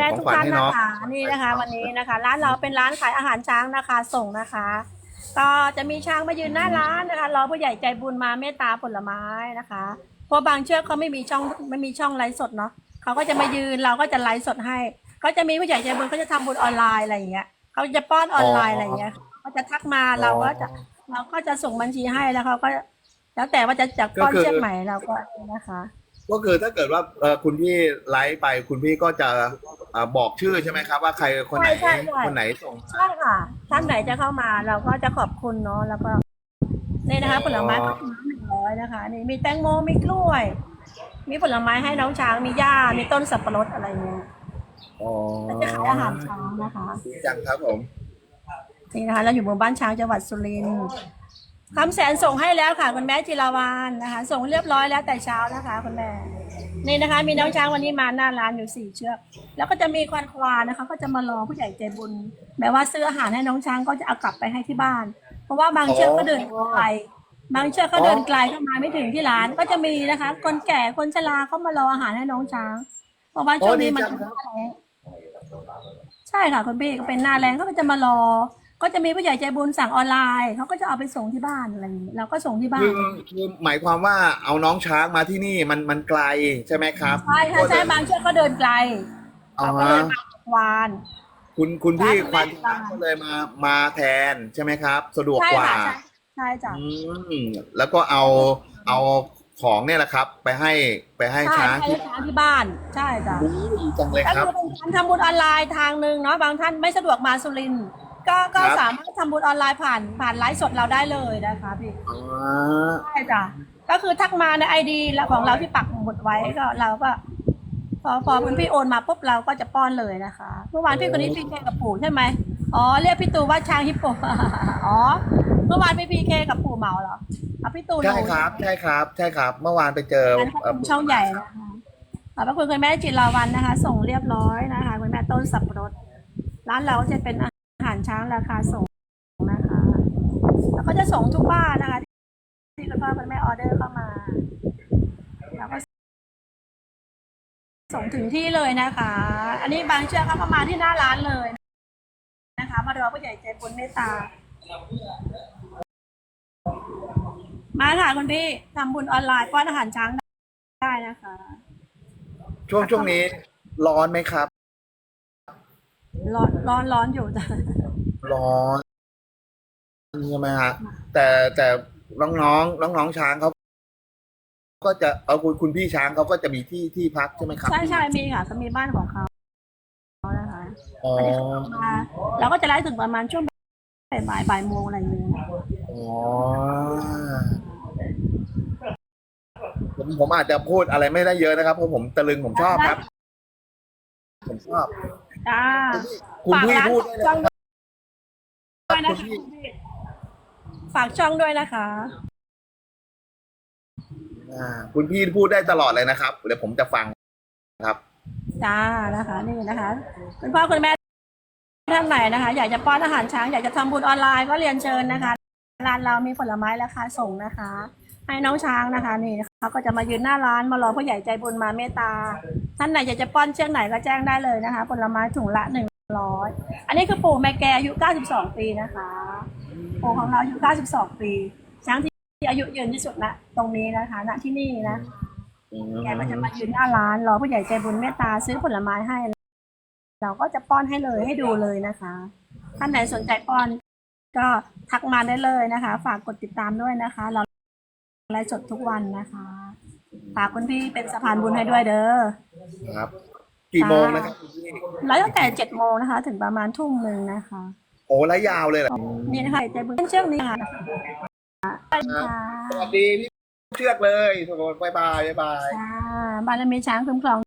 แม่ของทุกขวัญท่านให้นะน้องคะนี่นะคะ วันนี้นะคะ ร้านเราเป็นร้านขายอาหารช้างนะคะ ส่งนะคะ ก็จะมีช้างมายืนหน้าร้านนะคะรอผู้ใหญ่ใจบุญมาเมตตาผลไม้นะคะเพราะบางเชือกเขาไม่มีช่องไม่มีช่องไลฟ์สดเนาะเขาก็จะมายืนเราก็จะไลฟ์สดให้ก็จะมีผู้ใหญ่ใจบุญเขาจะทำบุญออนไลน์อะไรอย่างเงี้ยเขาจะป้อนออนไลน์อะไรอย่างเงี้ยเขาจะทักมาเราก็จะเราก็จะส่งบัญชีให้แล้วเขาก็ แล้วแต่ว่าจะจากป้อนก็คือเชือกไหนเราก็นะคะ ก็คือถ้าเกิดว่าเอ่อคุณพี่ไลฟ์ไปคุณพี่ก็จะเอ่อบอกชื่อใช่ไหมครับ ว่าใครคนไหนใช่ใช่ใช่ คนไหนส่ง ใช่ค่ะ ท่านไหนจะเข้ามาเราก็จะขอบคุณเนาะแล้วก็นี่นะคะ ผลไม้อ๋อ หนึ่งร้อยนะคะ นี่มีแตงโมมีกล้วย มีผลไม้ให้น้องช้างมีหญ้ามีต้นสับปะรดอะไรเงี้ยอ๋อแล้วจะขายอาหารช้างนะคะ ดีจังครับผม นี่นะคะเราอยู่หมู่บ้านช้างจังหวัดสุรินทร์ คำแสนส่งให้แล้วค่ะคุณแม่จิราวานนะคะ ส่งเรียบร้อยแล้วแต่เช้านะคะคุณแม่นี่นะคะ มีน้องช้างวันนี้มาหน้าร้านอยู่สี่เชือก แล้วก็จะมีควานควานนะคะ ก็จะมารอผู้ใหญ่ใจบุญ แม้ว่าซื้ออาหารให้น้องช้างก็จะเอากลับไปให้ที่บ้าน เพราะว่าบางเชือกก็เดินไกลบางเชือกก็เดินไกลเข้ามาไม่ถึงที่ร้านก็จะมีนะคะ คนแก่คนชราเขามารออาหารให้น้องช้าง เพราะว่าช่วงนี้มันหน้าแล้งใช่ค่ะคุณพี่ก็เป็นหน้าแรงก็จะมารอ ก็จะมีผู้ใหญ่ใจบุญสั่งออนไลน์เขาก็จะเอาไปส่งที่บ้านอะไรอย่างนี้เราก็ส่งที่บ้าคืนอคือหมายความว่าเอาน้องช้างมาที่นี่มันมันไกลใช่ไหมครับใช่ค่ะใช่บางเชือกก็เดินไกลอ๋อเราก็เลยมาควานคุณคุณพี่ร้านควันแรกช้างก็เลยมามาแทนใช่ไหมครับ สะดวกใช่กว่าค่ะใช่ใช่จ้ะอืมแล้วก็เอาเอาของเนี่ยแหละครับ ไปให้ไปให้ใช่ช้างให้ที่ช้างที่บ้านใช่จ้ะดีจังเลยก็ครับคือเป็นการทำบุญออนไลน์ทางหนึ่งเนาะบางท่านไม่สะดวกมาสุรินทร์ ก็ก็ครับ สามารถทำบุญออนไลน์ผ่านผ่านไลฟ์สดเราได้เลยนะคะพี่อ๋อ ใช่จ้ะก็คือทักมาในไอดีแล้วของเราที่ปักหมุดไว้ก็เราก็ พอพอคุณพี่โอนมาปุ๊บเราก็จะป้อนเลยนะคะ เมื่อวานพี่คนนี้พีเคกับปู่ใช่ไหมอ๋อเรียกพี่ตูว่าช้างฮิปโปอ๋อเมื่อวานพี่พีเคกับปู่เหมาเหรอเอาพี่ตูใช่ครับใช่ครับใช่ครับเมื่อวานไปเจอร้านขนมช่องใหญ่นะคะขอบพระคุณคุณแม่จิราวันนะคะ ส่งเรียบร้อยนะคะ คุณแม่ต้นสับปะรด ร้านเราจะเป็นอาหาร ช้างราคาส่งนะคะ แล้วก็จะส่งทุกบ้านนะคะ ที่คุณพ่อคุณแม่ออเดอร์เข้ามาแล้วก็ส่งถึงที่เลยนะคะ อันนี้บางเชือกเขาก็มาที่หน้าร้านเลยนะคะ มารอผู้ใหญ่ใจบุญเมตตา มาค่ะคุณพี่ทำบุญออนไลน์ป้อนอาหารช้างได้นะคะ ช่วงช่วงนี้ร้อนไหมครับ ร้อนร้อนร้อนอยู่จ้ะ ร้อนใช่ไหมฮะแต่แต่น้องน้องน้องน้องๆช้างเขาก็จะเอาคุณคุณพี่ช้างเขาก็จะมีที่ที่พักใช่ไหมครับ ใช่ใช่มีค่ะเขามีบ้านของเขานะคะอ๋ออันนี้เขามาเราก็จะไลฟ์ถึงประมาณช่วงบ่ายบ่ายโมงอะไรอย่างเงี้ยอ๋อผมผมอาจจะพูดอะไรไม่ได้เยอะนะครับเพราะผมตะลึงผมชอบครับ ผมชอบจ้าคุณพี่ฝากร้านพูดได้เลยช่องนะ ด้วยนะคุณคะพี่คุณพี่ฝากช่องด้วยนะคะ อ่าคุณพี่พูดได้ตลอดเลยนะครับเดี๋ยวผมจะฟังครับ จ้านะคะ นี่นะคะคุณพ่อคุณแม่ท่านไหนนะคะ อยากจะป้อนอาหารช้างอยากจะทำบุญออนไลน์ก็เรียนเชิญนะคะร้านเรามีผลไม้ราคาส่งนะคะ ให้น้องช้างนะคะ นี่เขาก็จะมายืนหน้าร้านมารอผู้ใหญ่ใจบุญมาเมตตาท่านไหนอยากจะป้อนเชือกไหนก็แจ้งได้เลยนะคะ ผลไม้ถุงละหนึ่ง ร้อยอันนี้คือปู่แม่แกอายุ 92 ปีนะคะ ปู่ของเราอายุ 92 ปีช้างที่อายุยืนที่สุดนะตรงนี้นะคะณที่นี่นะ แกก็จะมายืนหน้าร้านรอผู้ใหญ่ใจบุญเมตตาซื้อผลไม้ให้ เราก็จะป้อนให้เลยให้ดูเลยนะคะ ท่านไหนสนใจป้อน ก็ทักมาได้เลยนะคะ ฝากกดติดตามด้วยนะคะ เราไลฟ์สดทุกวันนะคะ ฝากคุณพี่เป็นสะพานบุญให้ด้วยเด้อครับ กี่โมงนะครับคุณพี่ไลฟ์ตั้งแต่เจ็ดโมงนะคะ ถึงประมาณทุ่มหนึ่งนะคะโอ้ระยาวเลยเหรอนี่นะคะใจบุญเชือกนี้ค่ะใช่ค่ะสวัสดีพี่เชือกเลยทุกคนบายบายบายบายค่ะบารมีช้างคุ้มครอง